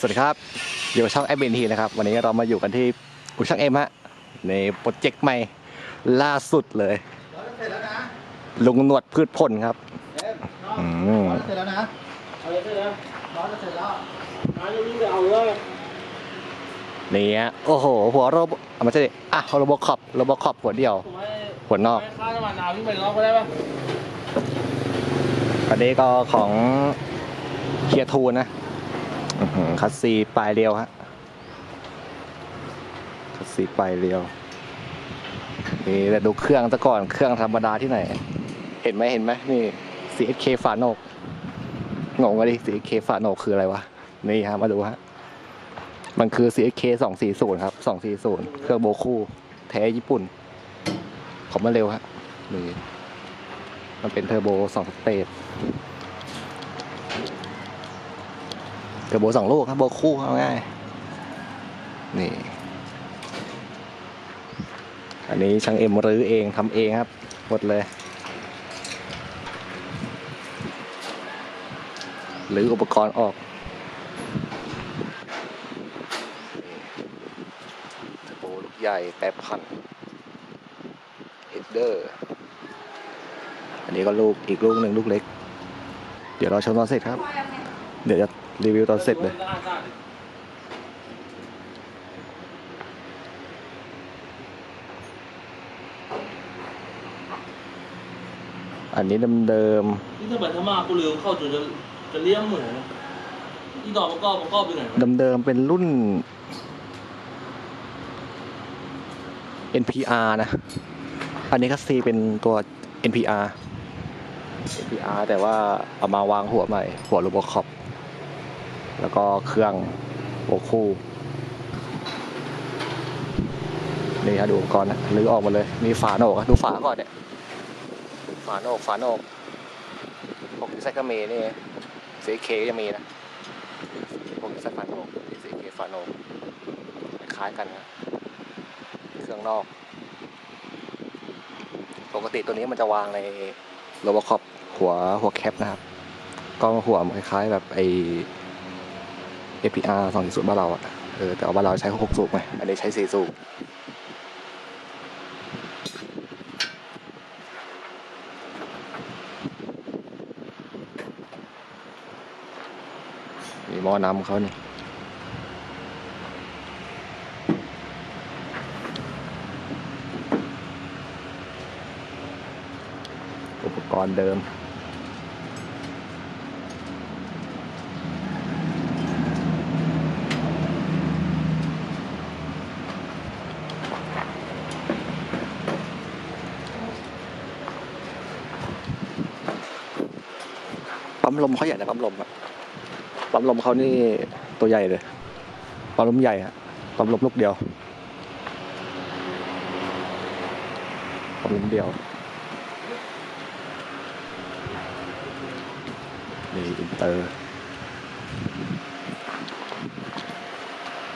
สวัสดีครับ อยู่กับช่องแอ b เบนทีนะครับ วันนี้เรามาอยู่กันที่กูช่างเอ็มฮะในโปรเจกต์ใหม่ล่าสุดเลยร้อนจะเสร็จแล้วนะลุงหนวดพืชผลครับเอ็มน้องอืมร้อนจะเสร็จแล้วนะเอาเลยใช่ไหมร้อนจะเสร็จแล้วน้าจะวิ่งไปเอาเลยนี่ฮะโอ้โห หัวโรบอะไม่ใช่ดิอะโรบคอปโรบคอปหัวเดียวผมให้หัวนอกให้ค่าน้ำมันน้าวิ่งไปนอกก็ได้ปะอันนี้ก็ของเคียร์ทูนะอื้อหือ คัสซีปลายเรียวฮะ คัสซีปลายเรียวนี่แต่ดูเครื่องซะก่อน เครื่องธรรมดาที่ไหน เห็นไหมเห็นไหมนี่ CSK ฝาโนกงงกันดิ CSK ฝาโนกคืออะไรวะ นี่ฮะ มาดูฮะ มันคือ CSK 240 ครับ 240 เครื่องโบคู่ แท้ญี่ปุ่นของมันเร็วฮะนี่มันเป็นเทอร์โบสองสเตจ เทอร์โบสองลูกครับโบคู่เอาง่ายนี่อันนี้ช่างเอ็มรื้อเองทำเองครับหมดเลยหรืออุปกรณ์ออกเทอร์โบลูกใหญ่แปดพันเฮดเดอร์ อันนี้ก็ลูกอีกลูกหนึ่งลูกเล็ก เดี๋ยวเราชมตอนเสร็จครับ เดี๋ยวจะ รีวิวตอนเสร็จเลยอันนี้เดิมนี่ถ้าแบบถ้ามากูเร็วเข้าจนจะจะเลี้ยงเหมือนที่ดอกประกอบประกอบไปไหนวะๆเดิมๆเป็นรุ่น NPR นะ อันนี้คัสซีเป็นตัว NPR NPR แต่ว่าเอามาวางหัวใหม่ หัวโรบอคอป แล้วก็เครื่องโบคู่นี่ฮะดูอุปกรณ์นะรื้อออกมาเลย มีฝาโหนกอะดูฝาก่อนเนี่ย ฝาโหนกฝาโหนกพวกที่ใส่กระเมนี่สีเคจะมีนะพวกที่ใส่ฝาโหนกสีเคฝาโหนกคล้ายกันนะเครื่องนอก ปกติตัวนี้มันจะวางในโรบอคอปหัวหัวแคปนะครับ ก็หัวคล้ายๆแบบไอ APR 2.0บ้านเราอะเออแต่ว่าบ้านเราใช้6สูบไงอันนี้ใช้4สูบมีหม้อน้ำเขานี่อุปกรณ์เดิม ปั๊มลมเขาใหญ่นะปั๊มลมอะปั๊มลมเขานี่ตัวใหญ่เลยปั๊มลมใหญ่ฮะปั๊มลมลูกเดียวปั๊มลมเดียวนี่อินเตอร์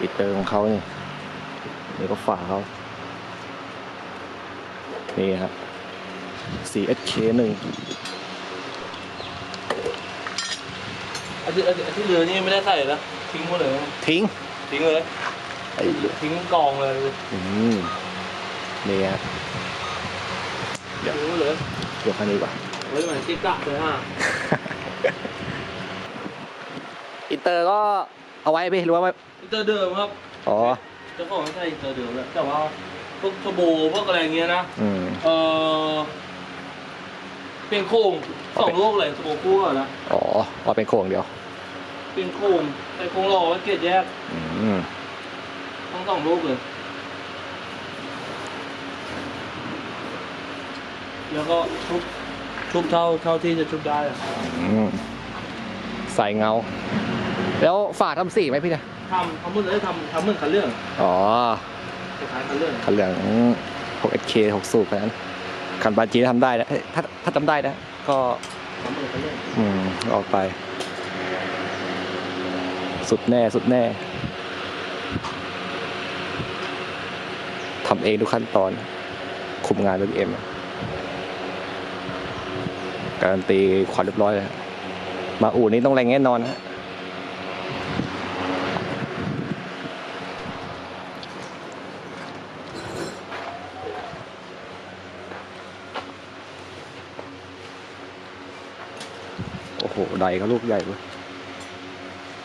อินเตอร์ของเขาเนี่ยนี่ก็ฝาเขานี่ครับ 4SK 1 อันที่อันที่อันที่เรือนี่ไม่ได้ใส่นะทิ้งหมดเลยทิ้งทิ้งเลย ไอ้เหี้ยทิ้งกองเลยอืมนี่ฮะเดี๋ยวทิ้งหมดเลยเดี๋ยวคันนี้ดีกว่าไว้เหมือนติ๊กตะเลยฮะอินเตอร์ก็เอาไว้ไปหรือว่าไว้เจอเดิมครับอ๋อ เจ้าของไม่ใช่เจอเดิมแล้วแต่ว่าพวกชโบพวกอะไรเงี้ยนะอืม เออเปลี่ยนโครงสองลูกเลยสโบคู่ก่อนนะอ๋อเอาเป็นโครงเดียว เปลี่ยนโครงใส่โครงรอไว้เกล็ดแยกอืมทั้งสองลูกเลย แล้วก็ชุบชุบเท่าเท่าที่จะชุบได้อะอืมใส่เงา แล้วฝาทำสีไหมพี่เนี่ยทำทำมือเลยทำทำมือคันเรื่องอ๋อคล้ายๆคันเรื่องคันเหลืองพวก SK 6สูบนั้นคันบาจีทำได้นะเอ้ยถ้าถ้าจำได้นะ ก็ทำมือคันเรื่อง อืม ออกไป สุดแน่สุดแน่ทำเองทุกขั้นตอน คุมงานด้วยเอ็มการันตีความเรียบร้อยมาอู่นี้ต้องแรงแน่นอนฮะโอ้โห ใดเขาลูกใหญ่เลย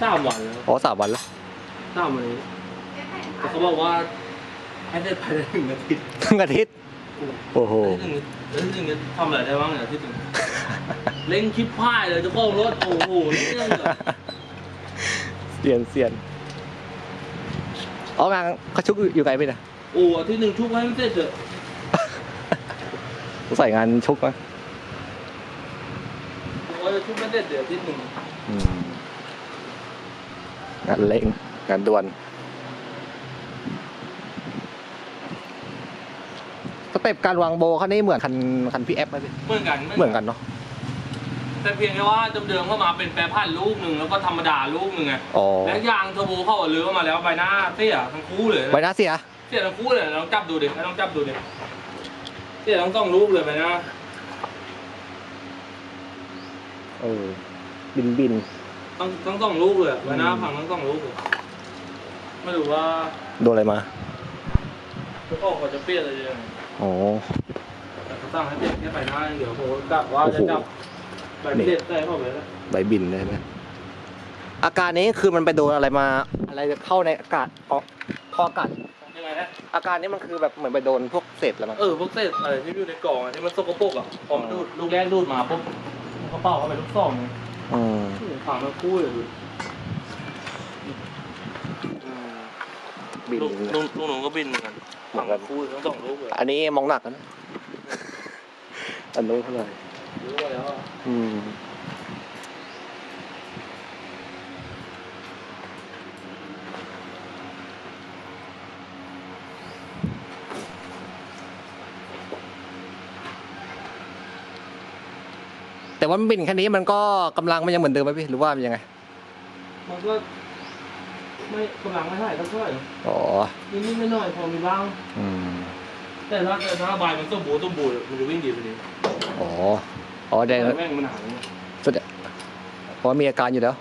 ปดเอามาเมื่อไหร่พี่เนี่ยสามวันแล้วอ๋อสามวันแล้วสามวันนี้แต่เขาบอกว่าให้ได้ภายในหนึ่งอาทิตย์ทั้งอาทิตย์ โอ้โห หนึ่งแล้วหนึ่งจะทำอะไรได้บ้างเนี่ยอาทิตย์หนึ่งเล่งคลิปพ่ายเลยเจะเข้าของรถโอ้โหนี่เรื่องเลยเสียนเสียนอ๋องานเขาชุกอยู่ไกลไปนะโอ้อาทิตย์หนึ่งชุบให้มันเสร็จเถอะใส่งานชุกมั้ยโอ้ยชุบไม่เสร็จเดี๋ยวอาทิตย์หนึ่ง อืม งานเร่งงานด่วน สเต็ปการวางโบคันนี้เหมือนคันคันพี่แอฟไหมพี่เหมือนกันเหมือนกันเนาะแต่เพียงแค่ว่าเดิมๆเข้ามาเป็นแปรพันธุ์ลูกหนึ่งแล้วก็ธรรมดาลูกหนึ่งไงอ๋อแล้วยางเทอร์โบเข้ากับเรือมาแล้วใบหน้าเตี้ยทั้งคู่เลยใบหน้าเสียเตี้ยทั้งคู่เลยลองจับดูดิลองจับดูดิเตี้ยทั้งสองลูกเลยใบหน้าเออบินบิน ทั้งทั้งสองลูกเลยใบหน้าพังทั้งสองลูกเลยไม่รู้ว่าโดนอะไรมาเจ้าของเขาจะเปลี่ยนอะไรยังไงอ๋อแต่เขาตั้งให้เปลี่ยนแค่ใบหน้าอย่างเดียวผมกะว่าจะจับใบเด็ดได้เข้าไปแล้วใบบินเลยไหมอาการนี้คือมันไปโดนอะไรมา อะไรเข้าในอากาศออกท่ออากาศยังไงฮะอาการนี้มันคือแบบเหมือนไปโดนพวกเศษอะไรมาเออพวกเศษอะไรที่อยู่ในกล่องอะที่มันสกปรกอะพอมันดูดลูกแรกดูดมาปุ๊บมันก็เป่าเข้าไปลูกสองเลย อืมฝังทั้งคู่เลยดูบินลูกลูกลูกหนูก็บินเหมือนกันฝังทั้งคู่ทั้งสองลูกเลยอันนี้มองหนักนะ อันนู้นเท่าไหร่รู้ว่าแล้วอะอืม ว่ามันบินแค่นี้มันก็กำลังมันยังเหมือนเดิมไหมพี่หรือว่ามันยังไงมันก็ไม่กำลังไม่เท่าไหร่เท่าไหร่อ๋อนิดๆหน่อยๆพอมีบ้าง อืมแต่ถ้าแต่ถ้าใบมันต้มบูต้มบูมันจะวิ่งดีไปดีอ๋ออ๋อแดงแต่แม่งมันหายเนี่ยสุดยอดเพราะมีอาการอยู่แล้ว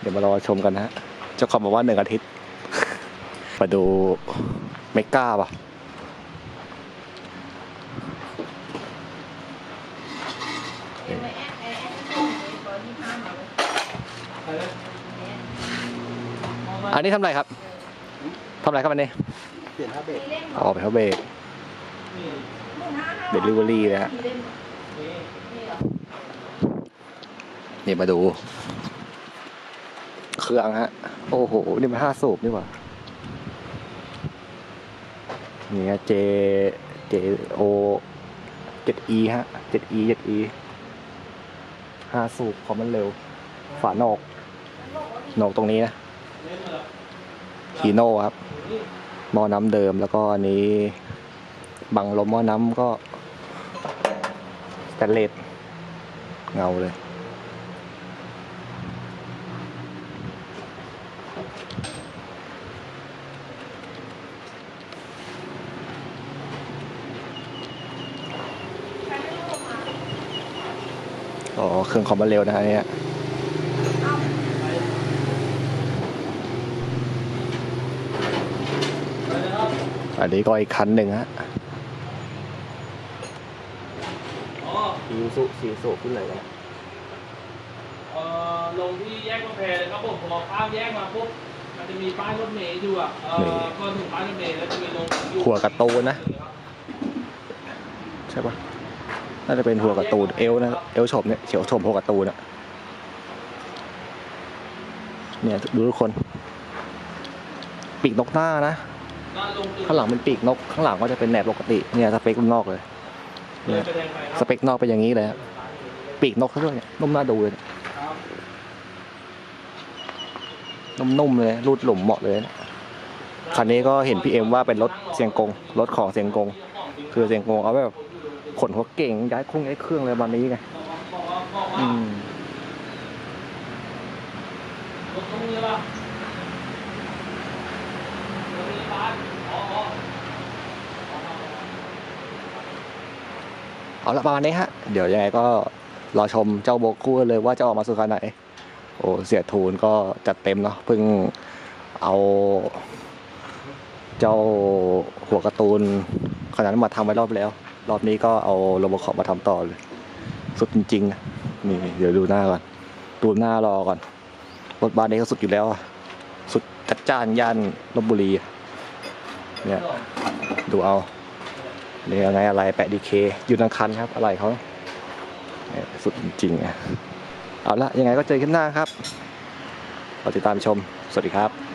เดี๋ยวมารอชมกันนะฮะเจ้าของบอกว่าหนึ่งอาทิตย์ มาดูเมก้าป่ะ ใช่ไหม อันนี้ทำอะไรครับทำอะไรครับอันนี้เปลี่ยนท่าเบรกอ๋อเป็นเขาเบรกนี่เดลิเวอรี่นะฮะนี่นี่มาดู เครื่องฮะ โอ้โห นี่มันห้าสูบนี่หว่านี่ฮะ J J O 7 E ฮะ7 E 7 E ห้าสูบเพราะมันเร็ว ฝาโหนกโหนกตรงนี้นะ ฮีโน่ครับหม้อน้ำเดิมแล้วก็อันนี้ บังลมหม้อน้ำก็สแตนเลสเงาเลยอ๋อ เครื่องคอมมันเร็วนะฮะเนี่ย ไปเลยครับ อันนี้ก็อีกคันหนึ่งฮะอ๋อซีสุซีสุขึ้นเลยนะเอ่อลงที่แยกกำแพงเลยครับผมพอข้ามแยกมาปุ๊บมันจะมีป้ายรถเมล์อยู่อะเอ่อก่อนถึงป้ายรถเมล์แล้วจะมีลงอยู่หัวการ์ตูนนะ ใช่ปะน่าจะเป็นหัวการ์ตูนเอลนะเอลชมเนี่ยเฉียวชมหัวการ์ตูนอะเนี่ยดูทุกคน ปีกนกหน้านะด้านลง ข้างหลังเป็นปีกนก ข้างหลังก็จะเป็นแหนบปกติเนี่ยสเปคนอกเลยเลยไปแดงไปคสเปคนอกเป็นอย่างนี้เลยฮะปีกนกเขาด้วยเนี่ยนุ่มน่าดูเลยนุ่มๆเลยรูดหลุมเหมาะเลยคันนี้ก็เห็นพี่เอ็มว่าเป็นรถเสียงกงรถของเสียงกง คือเสียงโงเอาแบบขนหัวเก่งย้ายครื่องย้ายเครื่องเลยวันนี้ไงอืม รถตรงนี้ป่ะรถพยาบาลอ๋ออ๋อ เอาละประมาณนี้ฮะ เดี๋ยวยังไงก็รอชมเจ้าโบกู้เลยว่าจะออกมาสู่ขนาดไหน โอ้เสียทูนก็จัดเต็มเนาะเพิ่งเอา เจ้าหัวการ์ตูนขนาดนั้นมาทำไว้รอบแล้ว รอบนี้ก็เอาโรบอคอปมาทำต่อเลย สุดจริงๆนะนี่เดี๋ยวดูหน้าก่อนดูหน้ารอก่อนรถบ้านนี้ก็สุดอยู่แล้วอะสุดจัดจ้านย่านลบบุรีเนี่ยดูเอา นี่อะไรอะไรแปะดีเคอยู่ทังคันครับ อะไรเขาสุดจริงๆอะเอาละยังไงก็เจอกันหน้าครับรอติดตามชม สวัสดีครับ